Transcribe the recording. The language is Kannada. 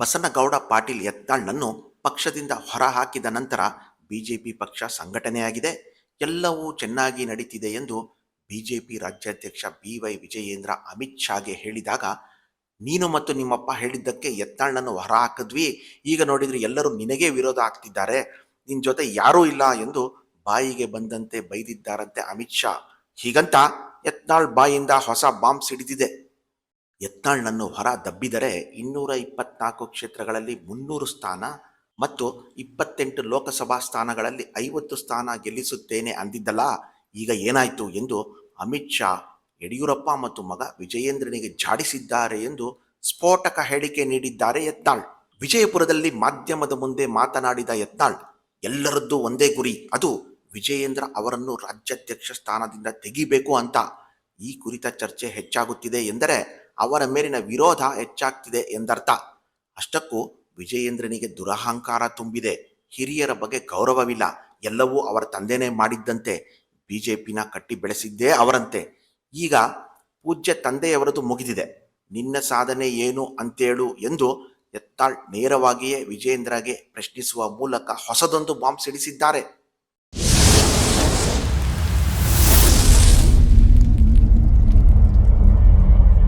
ಬಸನಗೌಡ ಪಾಟೀಲ್ ಯತ್ನಾಳ್ನನ್ನು ಪಕ್ಷದಿಂದ ಹೊರಹಾಕಿದ ನಂತರ ಬಿಜೆಪಿ ಪಕ್ಷ ಸಂಘಟನೆಯಾಗಿದೆ. ಎಲ್ಲವೂ ಚೆನ್ನಾಗಿ ನಡೀತಿದೆ ಎಂದು ಬಿಜೆಪಿ ರಾಜ್ಯಾಧ್ಯಕ್ಷ ಬಿ ವೈ ವಿಜಯೇಂದ್ರ ಅಮಿತ್ ಶಾಗೆ ಹೇಳಿದಾಗ, ನೀನು ಮತ್ತು ನಿಮ್ಮಪ್ಪ ಹೇಳಿದ್ದಕ್ಕೆ ಯತ್ನಾಳ್ನನ್ನು ಹೊರಹಾಕಿದ್ವಿ. ಈಗ ನೋಡಿದ್ರೆ ಎಲ್ಲರೂ ನಿನಗೇ ವಿರೋಧ ಆಗ್ತಿದ್ದಾರೆ. ನಿನ್ನ ಜೊತೆ ಯಾರೂ ಇಲ್ಲ ಎಂದು ಬಾಯಿಗೆ ಬಂದಂತೆ ಬೈದಿದ್ದಾರಂತೆ ಅಮಿತ್ ಶಾ. ಹೀಗಂತ ಯತ್ನಾಳ್ ಬಾಯಿಂದ ಹೊಸ ಬಾಂಬ್ ಸಿಡಿದಿದೆ. ಯತ್ನಾಳ್ನನ್ನು ಹೊರ ದಬ್ಬಿದರೆ ಇನ್ನೂರ ಇಪ್ಪತ್ನಾಲ್ಕು ಕ್ಷೇತ್ರಗಳಲ್ಲಿ ಮುನ್ನೂರು ಸ್ಥಾನ ಮತ್ತು ಇಪ್ಪತ್ತೆಂಟು ಲೋಕಸಭಾ ಸ್ಥಾನಗಳಲ್ಲಿ ಐವತ್ತು ಸ್ಥಾನ ಗೆಲ್ಲಿಸುತ್ತೇನೆ ಅಂದಿದ್ದಲ್ಲ, ಈಗ ಏನಾಯಿತು ಎಂದು ಅಮಿತ್ ಶಾ, ಯಡಿಯೂರಪ್ಪ ಮತ್ತು ಮಗ ವಿಜಯೇಂದ್ರನಿಗೆ ಜಾಡಿಸಿದ್ದಾರೆ ಎಂದು ಸ್ಫೋಟಕ ಹೇಳಿಕೆ ನೀಡಿದ್ದಾರೆ ಯತ್ನಾಳ್ ವಿಜಯಪುರದಲ್ಲಿ ಮಾಧ್ಯಮದ ಮುಂದೆ ಮಾತನಾಡಿದ ಯತ್ನಾಳ್ ಎಲ್ಲರದ್ದು ಒಂದೇ ಗುರಿ, ಅದು ವಿಜಯೇಂದ್ರ ಅವರನ್ನು ರಾಜ್ಯಾಧ್ಯಕ್ಷ ಸ್ಥಾನದಿಂದ ತೆಗಿಬೇಕು ಅಂತ. ಈ ಕುರಿತ ಚರ್ಚೆ ಹೆಚ್ಚಾಗುತ್ತಿದೆ ಎಂದರೆ ಅವರ ಮೇಲಿನ ವಿರೋಧ ಹೆಚ್ಚಾಗ್ತಿದೆ ಎಂದರ್ಥ. ಅಷ್ಟಕ್ಕೂ ವಿಜಯೇಂದ್ರನಿಗೆ ದುರಹಂಕಾರ ತುಂಬಿದೆ. ಹಿರಿಯರ ಬಗ್ಗೆ ಗೌರವವಿಲ್ಲ. ಎಲ್ಲವೂ ಅವರ ತಂದೆನೇ ಮಾಡಿದ್ದಂತೆ ಬಿ ಜೆ ಪಿನ ಕಟ್ಟಿ ಬೆಳೆಸಿದ್ದೇ ಅವರಂತೆ. ಈಗ ಪೂಜ್ಯ ತಂದೆಯವರದು ಮುಗಿದಿದೆ. ನಿನ್ನ ಸಾಧನೆ ಏನು ಅಂತೇಳು ಎಂದು ಎತ್ತಾಳ್ ನೇರವಾಗಿಯೇ ವಿಜಯೇಂದ್ರಗೆ ಪ್ರಶ್ನಿಸುವ ಮೂಲಕ ಹೊಸದೊಂದು ಬಾಂಬ್ ಸಿಡಿಸಿದ್ದಾರೆ.